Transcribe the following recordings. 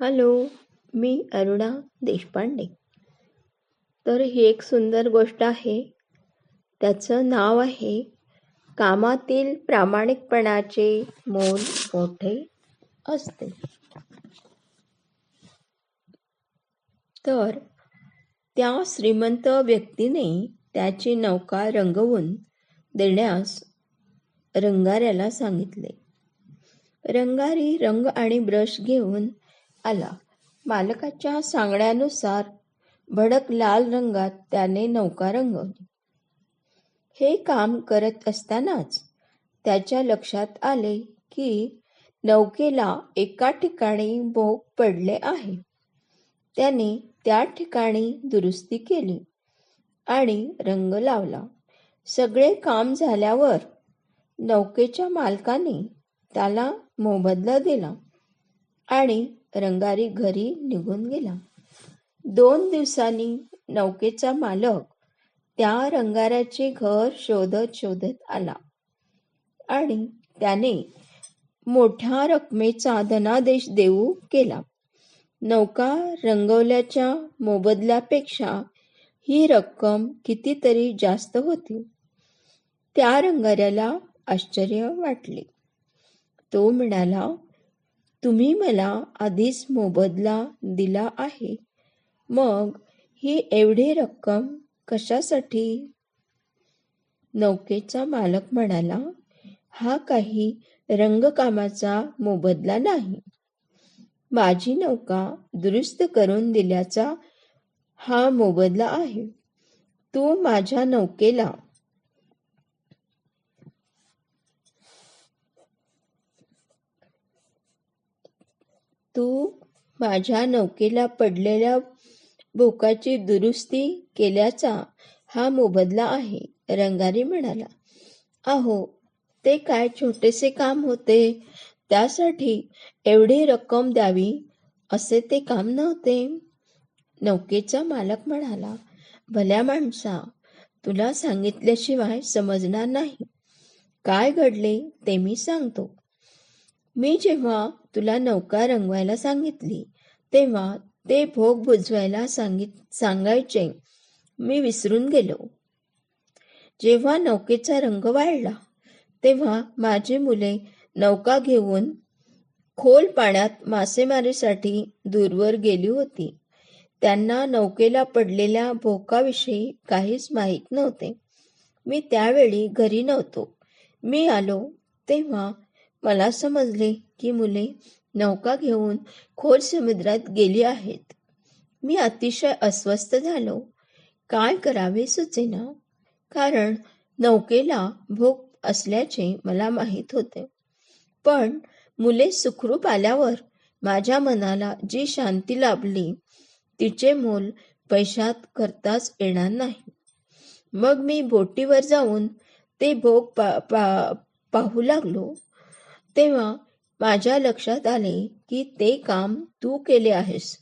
Hello मी अरुणा देशपांडे. तर ही एक सुंदर गोष्ट आहे. त्याचं नाव आहे कामातील प्रामाणिकपणाचे मोल मोठे असते. तर त्या श्रीमंत व्यक्तीने त्याची नौका रंगवून देण्यास रंगाऱ्याला सांगितले. रंगारी रंग आणि ब्रश घेऊन आला. मालकाच्या सांगण्यानुसार भडक लाल रंगात त्याने नौका रंगवली. हे काम करत असतानाच त्याच्या लक्षात आले की नौकेला एका ठिकाणी भोग पडले आहे. त्याने त्या ठिकाणी दुरुस्ती केली आणि रंग लावला. सगळे काम झाल्यावर नौकेच्या मालकाने त्याला मोबदला दिला आणि रंगारी घरी निघून गेला. दोन दिवसांनी नौकेचा मालक त्या रंगाराचे घर शोधत शोधत आला आणि त्याने मोठ्या रकमेचा धनादेश देऊ केला. नौका रंगवल्याच्या मोबदल्यापेक्षा ही रक्कम कितीतरी जास्त होती. त्या रंगाऱ्याला आश्चर्य वाटले. तो म्हणाला तुम्ही मला आधीच मोबदला दिला आहे. मग ही एवढी रक्कम कशासाठी? नौकेचा मालक म्हणाला हा काही रंगकामाचा मोबदला नाही. माझी नौका दुरुस्त करून दिल्याचा हा मोबदला आहे. तू माझ्या नौकेला तू माझ्या नौकेला पडलेल्या भोकाची दुरुस्ती केल्याचा हा मोबदला आहे रंगारी म्हणाला. अहो ते काय छोटेसे काम होते? त्यासाठी एवढी रक्कम द्यावी असे ते काम नव्हते. नौकेचा मालक म्हणाला भल्या माणसा तुला सांगितल्याशिवाय समजणार नाही. काय घडले ते मी सांगतो. मी जेव्हा तुला नौका रंगवायला सांगितली तेव्हा ते भोग बुजवायला सांगित सांगायचे. मी विसरून गेलो. जेव्हा नौकेचा रंग वाढला तेव्हा माझी मुले नौका घेऊन खोल पाण्यात मासेमारीसाठी दूरवर गेली होती. त्यांना नौकेला पडलेल्या भोकाविषयी काहीच माहीत नव्हते. मी त्यावेळी घरी नव्हतो. मी आलो तेव्हा मला समजले की मुले नौका घेऊन खोल समुद्रात गेली आहेत. मी अतिशय अस्वस्थ झालो. काय करावे सुचेना? कारण नौकेला भूक असल्याचे मला माहीत होते. पण मुले सुखरूप आल्यावर माझ्या मनाला जी शांती लाभली तिचे मोल पैशात करताच येणार नाही. मग मी बोटीवर जाऊन ते भोग पा, पा, पाहू लागलो. तेव्हा माझ्या लक्षात आले की ते काम तू केले आहेस.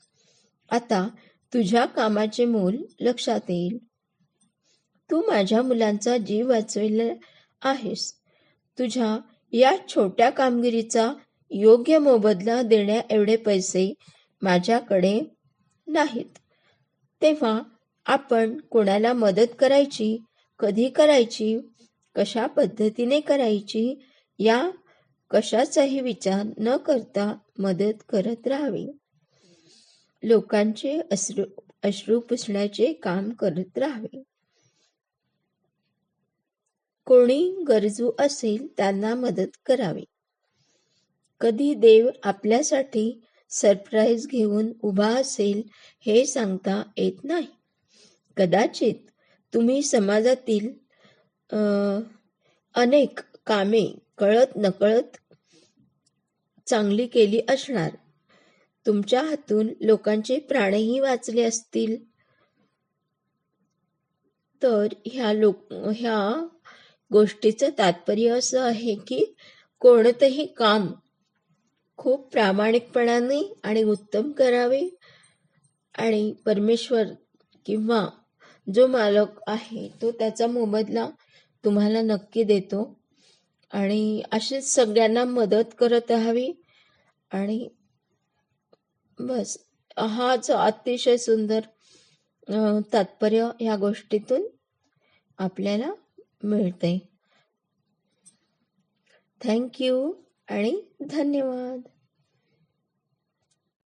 आता तुझ्या कामाचे मोल लक्षात येईल. तू माझ्या मुलांचा जीव वाचविला आहेस. तुझ्या या छोट्या कामगिरीचा योग्य मोबदला देण्या एवढे पैसे माझ्याकडे नाहीत. तेव्हा आपण कोणाला मदत करायची कधी करायची कशा पद्धतीने करायची या कशाचाही विचार न करता मदत करत राहावी. लोकांचे अश्रू अश्रू पुसण्याचे काम करत राहावे. कोणी गरजू असेल त्यांना मदत करावी. कधी देव आपल्यासाठी सरप्राईज घेऊन उभा असेल हे सांगता येत नाही. कदाचित तुम्ही समाजातील अनेक कामे कळत नकळत चांगली केली असणार. तुमच्या हातून लोकांचे प्राणही वाचले असतील. तर ह्या लोक ह्या गोष्टीचं तात्पर्य असं आहे की कोणतंही काम खूप प्रामाणिकपणाने आणि उत्तम करावे आणि परमेश्वर किंवा जो मालक आहे तो त्याचा मोबदला तुम्हाला नक्की देतो. आणि अशीच सगळ्यांना मदत करत राहावी. आणि बस हा जो अतिशय सुंदर तात्पर्य ह्या गोष्टीतून आपल्याला मिळते थँक्यू आणि धन्यवाद.